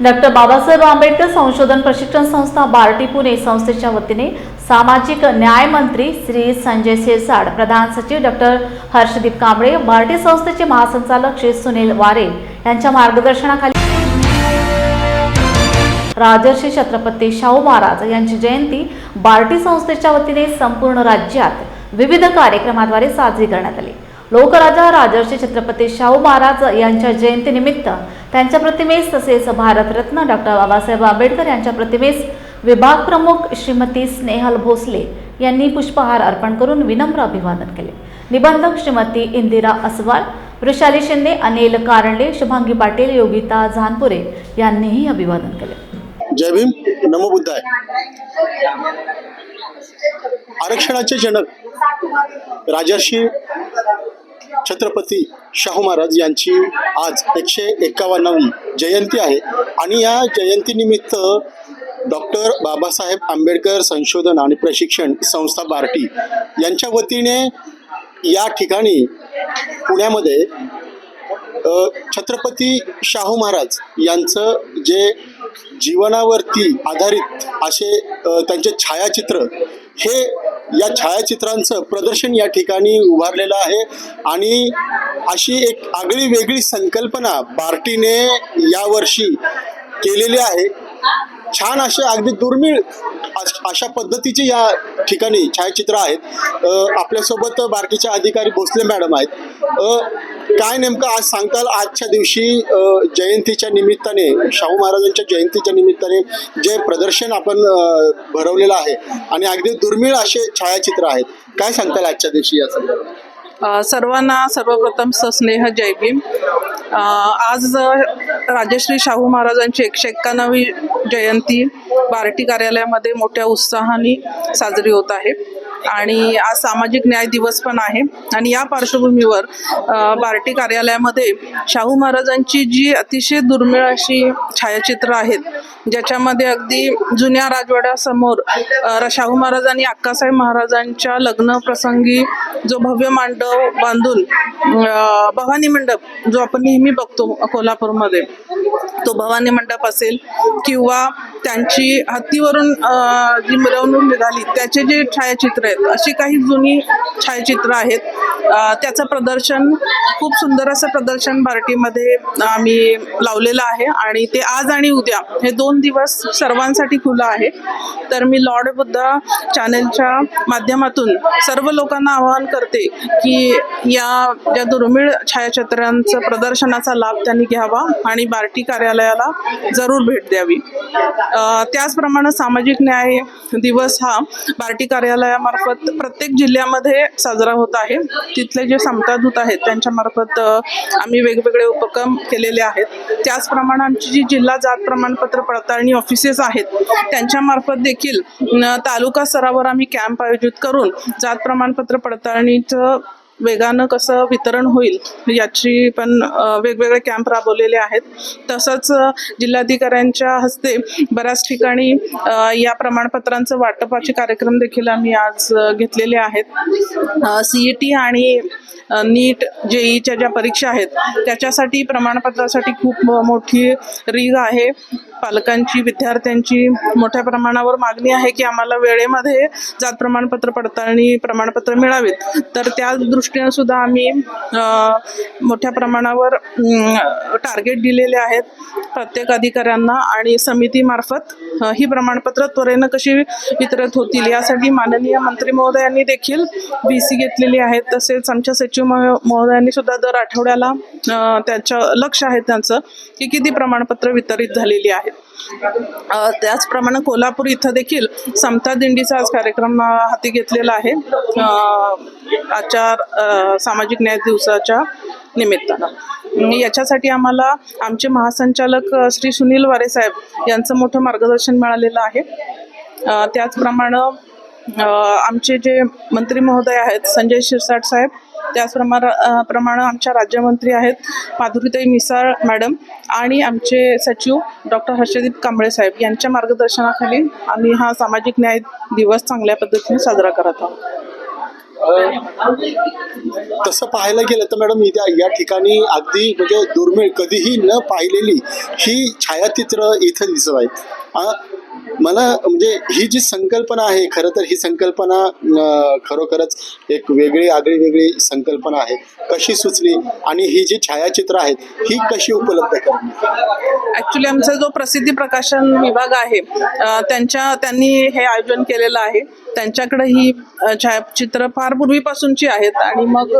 Doctor Babasaheb Ambedkar संशोधन प्रशिक्षण संस्था बार्टी पुणे संस्थेच्या वतीने सामाजिक न्याय मंत्री श्री संजय सिरसाड प्रधान सचिव डॉक्टर हर्षदीप कांबळे बार्टी संस्थेचे महासंचालक श्री सुनील वारे यांच्या मार्गदर्शनाखाली राजर्षी छत्रपती शाहू महाराज यांची जयंती बार्टी संस्थेच्या वतीने संपूर्ण राज्यात विविध कार्यक्रमाद्वारे साजरी करण्यात आली. लोकराजा राजर्षी छत्रपती शाहू महाराज यांच्या जयंतीनिमित्त त्यांच्या प्रतिमेस तसेच भारतरत्न डॉक्टर बाबासाहेब आंबेडकर यांच्या प्रतिमेस विभाग प्रमुख श्रीमती स्नेहल भोसले यांनी पुष्पहार अर्पण करून विनम्र अभिवादन केले. निबंधक श्रीमती इंदिरा अस्वाल वृषाली शिंदे अनिल कारंडे शुभांगी पाटील योगिता झानपुरे यांनीही अभिवादन केले. जय भीम. नमो बुद्धाय. आरक्षणाचे जनक राजर्षी छत्रपती शाहू महाराज यांची आज एकशे एक्कावन्नावी जयंती आहे. आणि या जयंतीनिमित्त डॉक्टर बाबासाहेब आंबेडकर संशोधन आणि प्रशिक्षण संस्था बार्टी यांच्या वतीने या ठिकाणी पुण्यामध्ये छत्रपती शाहू महाराज यांचं जे जीवनावरती आधारित असे त्यांचे छायाचित्र हे या छायाचित्रांचं प्रदर्शन या ठिकाणी उभारलेलं आहे. आणि अशी एक आगळी वेगळी संकल्पना बार्टीने यावर्षी केलेली आहे. छान असे अगदी दुर्मिळ अशा पद्धतीचे या ठिकाणी छायाचित्र आहेत. आपल्यासोबत बार्टीचे अधिकारी भोसले मॅडम आहेत. काय नेमकं आज सांगताल? आजच्या दिवशी जयंतीच्या निमित्ताने शाहू महाराजांच्या जयंतीच्या निमित्ताने जे प्रदर्शन आपण भरवलेलं आहे आणि अगदी दुर्मिळ असे छायाचित्र आहेत काय सांगताल आजच्या दिवशी या संदर्भात सर्वांना सर्वप्रथम सस्नेह जयभीम आज राजश्री शाहू महाराजांची एकशे एक्क्याण्णवी जयंती बार्टी कार्यालयामध्ये मोठ्या उत्साहाने साजरी होत आहे. आणि आज सामाजिक न्याय दिवस पण आहे. आणि या पार्श्वभूमीवर बार्टी कार्यालयामध्ये शाहू महाराजांची जी अतिशय दुर्मिळ अशी छायाचित्र आहेत ज्याच्यामध्ये अगदी जुन्या राजवाड्यासमोर शाहू शाहू महाराजांनी अक्कासाहेब महाराजांच्या लग्न प्रसंगी जो भव्य मांडव बांधून भवानी मंडप जो आपण नेहमी बघतो कोल्हापूरमध्ये तो भवानी मंडप असेल किंवा त्यांची हत्तीवरून जी मिरवणूक निघाली त्याचे जे छायाचित्र आहेत अशी काही जुनी छायाचित्र आहेत. त्याचं प्रदर्शन खूप सुंदर असं प्रदर्शन बार्टीमध्ये आम्ही लावलेलं आहे. आणि ते आज आणि उद्या हे दोन दिवस सर्वांसाठी खुलं आहे. तर मी लॉर्ड बुद्धा चॅनेलच्या माध्यमातून सर्व लोकांना आवाहन करते की या ज्या दुर्मिळ छायाचित्रांचं प्रदर्शनाचा लाभ त्यांनी घ्यावा आणि बार्टी कार्यालयाला जरूर भेट द्यावी. त्याचप्रमाणे सामाजिक न्याय दिवस हा बार्टी कार्यालयामार्फत प्रत्येक जिल्ह्यामध्ये साजरा होत आहे. तिथले जे समतादूत आहेत त्यांच्यामार्फत आम्ही वेगवेगळे उपक्रम केलेले आहेत. त्याचप्रमाणे आमची जी जिल्हा जात प्रमाणपत्र पडताळणी ऑफिसेस आहेत त्यांच्यामार्फत देखील तालुका स्तरावर आम्ही कॅम्प आयोजित करून जात प्रमाणपत्र पडताळणीचं वेगानं कसं वितरण होईल याची पण वेगवेगळे कॅम्प राबवलेले आहेत. तसंच जिल्हाधिकाऱ्यांच्या हस्ते बऱ्याच ठिकाणी या प्रमाणपत्रांचं वाटपाचे कार्यक्रम देखील आम्ही आज घेतलेले आहेत. सी ई टी आणि नीट नीट जेईच्या ज्या परीक्षा आहेत त्याच्यासाठी प्रमाणपत्रासाठी खूप मोठी रीग आहे. पालकांची विद्यार्थ्यांची मोठ्या प्रमाणावर मागणी आहे की आम्हाला वेळेमध्ये जात प्रमाणपत्र पडताळणी प्रमाणपत्र मिळावेत. तर त्या दृष्टी दृष्टीनं सुद्धा आम्ही मोठ्या प्रमाणावर टार्गेट दिलेले आहेत प्रत्येक अधिकाऱ्यांना आणि समितीमार्फत ही प्रमाणपत्र त्वरेनं कशी वितरित होतील यासाठी माननीय मंत्री महोदयांनी देखील बी सी घेतलेली आहेत. तसेच आमच्या सचिव महोदयांनी सुद्धा दर आठवड्याला त्याच्या लक्ष आहे त्यांचं की किती प्रमाणपत्र वितरित झालेली आहेत. त्याचप्रमाणे कोल्हापूर इथं देखील समता दिंडीचा आज कार्यक्रम हाती घेतलेला आहे. आचार आजच्या सामाजिक न्याय दिवसाच्या निमित्तानं. याच्यासाठी आम्हाला आमचे महासंचालक श्री सुनील वारे साहेब यांचं मोठं मार्गदर्शन मिळालेलं आहे. त्याचप्रमाणे आमचे जे मंत्री महोदय आहेत संजय शिरसाट साहेब त्याचप्रमाणे प्रमाणे आमच्या राज्यमंत्री आहेत माधुरीताई मिसाळ मॅडम आणि आमचे सचिव डॉक्टर हर्षदीप कांबळे साहेब यांच्या मार्गदर्शनाखाली आम्ही हा सामाजिक न्याय दिवस चांगल्या पद्धतीने साजरा करत आहोत. तसं पाहायला गेलं तर मॅडम इथे या ठिकाणी अगदी म्हणजे दुर्मिळ कधीही न पाहिलेली ही छायाचित्र इथं दिसत आहेत मला म्हणजे ही जी संकल्पना आहे खरं तर ही संकल्पना खरोखरच एक वेगळी आगळी वेगळी संकल्पना आहे. कशी सुचली आणि ही जी छायाचित्र आहेत ही कशी उपलब्ध करणे ॲक्च्युली आमचा जो प्रसिद्धी प्रकाशन विभाग आहे त्यांच्या त्यांनी हे आयोजन केलेलं आहे. त्यांच्याकडे ही छायाचित्र फार पूर्वीपासूनची आहेत आणि मग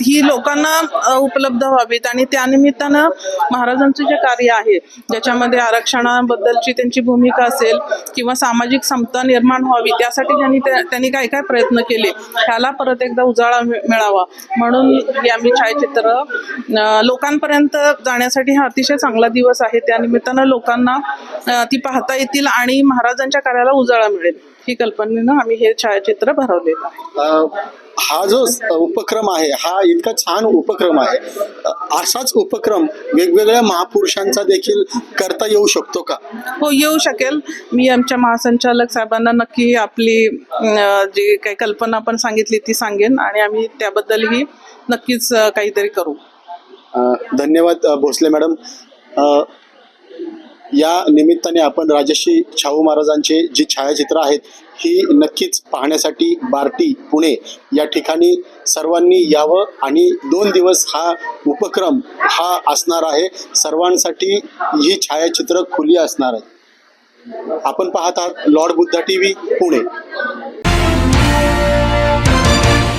ही लोकांना उपलब्ध व्हावीत आणि त्यानिमित्तानं महाराजांचं जे कार्य आहे ज्याच्यामध्ये आरक्षणाबद्दलची त्यांची भूमिका असेल किंवा सामाजिक समता निर्माण व्हावी त्यासाठी त्यांनी त्या- त्यांनी काय काय प्रयत्न केले ह्याला परत एकदा उजाळा मिळावा. म्हणून हे आम्ही छायाचित्र लोकांपर्यंत जाण्यासाठी हा अतिशय चांगला दिवस आहे. त्यानिमित्तानं लोकांना ती पाहता येतील आणि महाराजांच्या कार्याला उजाळा मिळेल. ही कल्पनेनं आम्ही हे छायाचित्र भरवलेलं आहे. हा जो उपक्रम आहे हा इतका छान उपक्रम आहे. असाच उपक्रम वेगवेगळ्या महापुरुषांचा देखील करता येऊ शकतो का? हो येऊ शकेल. मी आमच्या महासंचालक साहेबांना नक्की आपली जी काही कल्पना आपण सांगितली ती सांगेन आणि आम्ही त्याबद्दलही नक्कीच काहीतरी करू. धन्यवाद भोसले मॅडम. या निमित्ताने आपण राजश्री शाहू महाराजांचे जी छायाचित्र आहेत ही नक्कीच पाहण्यासाठी बार्टी पुणे या ठिकाणी सर्वांनी यावं आणि दोन दिवस हा उपक्रम हा असणार आहे. सर्वांसाठी ही छायाचित्र खुली असणार आहे आपण पाहत आहात lord Buddha T V Pune.